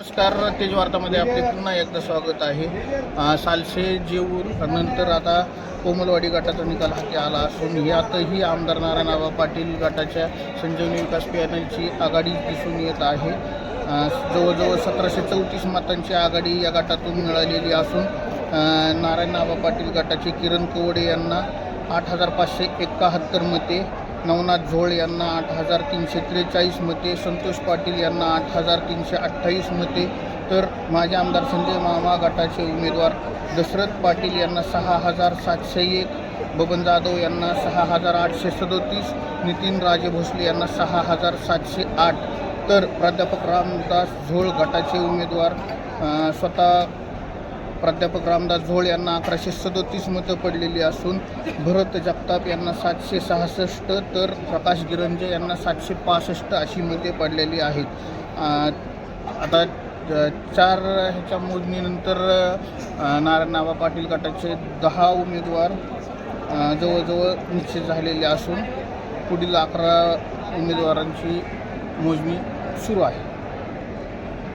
नमस्कार तेजवार्तामध्ये आपले पुन्हा एकदा स्वागत आहे. सालसे जेऊर नंतर आता कोमलवाडी गटाचा निकाल हाती आला असून यातही आमदार नारायणराव पाटील गटाच्या संजीवनी विकास पॅनलची आघाडी दिसून येत आहे. जवळजवळ सतराशे चौतीस मतांची आघाडी या गटातून मिळालेली असून नारायण नारायणराव पाटील गटाचे किरण कवडे यांना आठ हजार पाचशे एकाहत्तर मते नवनाथ झोळ यांना आठ हजार तीनशे त्रेचाळीस मते संतोष पाटील यांना आठ हजार तीनशे अठ्ठावीस मते तर माझे आमदार संजय मामा गटाचे उमेदवार दशरथ पाटील यांना सहा हजार सातशे एक बबन जाधव यांना सहा हजार आठशे सदोतीस नितीन राजे भोसले यांना सहा हजार सातशे आठ. तर प्राध्यापक रामदास झोळ गटाचे उमेदवार स्वतः प्राध्यापक रामदास झोळ यांना अकराशे सदोतीस मतं पडलेली असून भरत जगताप यांना सातशे सहासष्ट तर प्रकाश गिरंजे यांना सातशे पासष्ट अशी मते पडलेली आहेत. आता चार ह्याच्या मोजणीनंतर नारायण नाबा पाटील गटाचे दहा उमेदवार जवळजवळ निश्चित झालेले असून पुढील अकरा उमेदवारांची मोजणी सुरू आहे.